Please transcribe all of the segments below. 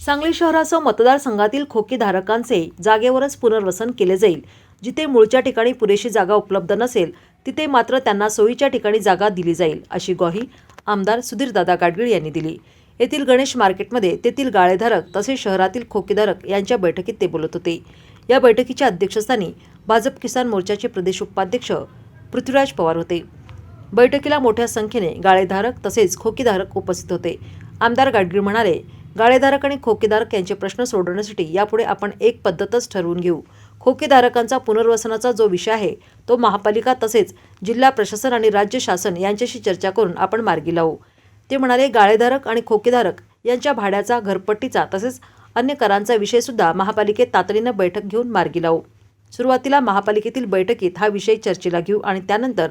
सांगली शहरासह मतदारसंघातील खोकीधारकांचे जागेवरच पुनर्वसन केले जाईल. जिथे मूळच्या ठिकाणी पुरेशी जागा उपलब्ध नसेल तिथे मात्र त्यांना सोयीच्या ठिकाणी जागा दिली जाईल अशी ग्वाही आमदार सुधीरदादा गाडगीळ यांनी दिली. येथील गणेश मार्केटमध्ये तेथील गाळेधारक तसेच शहरातील खोकीधारक यांच्या बैठकीत ते बोलत होते. या बैठकीच्या अध्यक्षस्थानी भाजप किसान मोर्चाचे प्रदेश उपाध्यक्ष पृथ्वीराज पवार होते. बैठकीला मोठ्या संख्येने गाळेधारक तसेच खोकीधारक उपस्थित होते. आमदार गाडगीळ म्हणाले गाळेधारक आणि खोकेधारक यांचे प्रश्न सोडवण्यासाठी यापुढे आपण एक पद्धतच ठरवून घेऊ. खोकेधारकांचा पुनर्वसनाचा जो विषय आहे तो महापालिका तसेच जिल्हा प्रशासन आणि राज्य शासन यांच्याशी चर्चा करून आपण मार्गी लावू. ते म्हणाले गाळेधारक आणि खोकेधारक यांच्या भाड्याचा घरपट्टीचा तसेच अन्य करांचा विषयसुद्धा महापालिकेत तातडीनं बैठक घेऊन मार्गी लावू. सुरुवातीला महापालिकेतील बैठकीत हा विषय चर्चेला घेऊ आणि त्यानंतर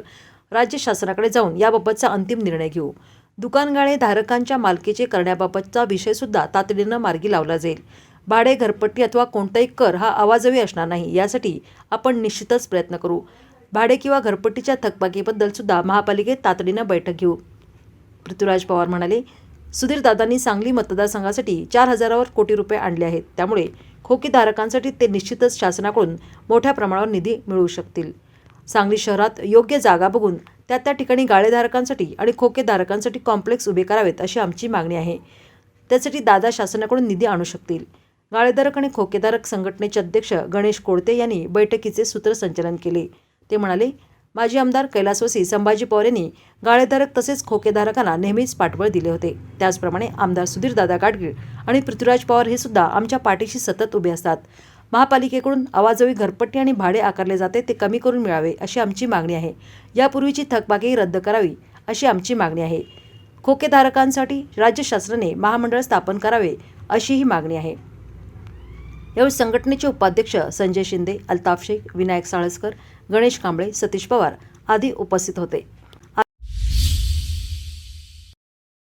राज्य शासनाकडे जाऊन याबाबतचा अंतिम निर्णय घेऊ. दुकानगाळे धारकांच्या मालकीचे करण्याबाबतचा विषयसुद्धा तातडीनं मार्गी लावला जाईल. भाडे घरपट्टी अथवा कोणताही कर हा आवाजवी असणार नाही यासाठी आपण निश्चितच प्रयत्न करू. भाडे किंवा घरपट्टीच्या थकबाकीबद्दल सुद्धा महापालिकेत तातडीनं बैठक घेऊ. पृथ्वीराज पवार म्हणाले सुधीरदादांनी सांगली मतदारसंघासाठी चार हजारावर कोटी रुपये आणले आहेत. त्यामुळे खोकीधारकांसाठी ते निश्चितच शासनाकडून मोठ्या प्रमाणावर निधी मिळवू शकतील. सांगली शहरात योग्य जागा बघून त्या त्या ठिकाणी गाळेधारकांसाठी आणि खोकेधारकांसाठी कॉम्प्लेक्स उभे करावेत अशी आमची मागणी आहे. त्यासाठी दादा शासनाकडून निधी आणू शकतील. गाळेधारक आणि खोकेधारक संघटनेचे अध्यक्ष गणेश कोळते यांनी बैठकीचे सूत्रसंचालन केले. ते म्हणाले माजी आमदार कैलासवासी संभाजी पवार यांनी गाळेधारक तसेच खोकेधारकांना नेहमीच पाठबळ दिले होते. त्याचप्रमाणे आमदार सुधीरदादा गाडगीळ आणि पृथ्वीराज पवार हे सुद्धा आमच्या पाठीशी सतत उभे असतात. महापालिकेकडून आवाजवी घरपट्टी आणि भाडे आकारले जाते ते कमी करून मिळावे अशी आमची मागणी आहे. यापूर्वीची थकबाकी रद्द करावी अशी आमची मागणी आहे. खोकेधारकांसाठी राज्य शासनाने महामंडळ स्थापन करावे अशी ही मागणी आहे. यावेळी संघटनेचे उपाध्यक्ष संजय शिंदे अल्ताफ शेख विनायक साळसकर गणेश कांबळे सतीश पवार आदी उपस्थित होते.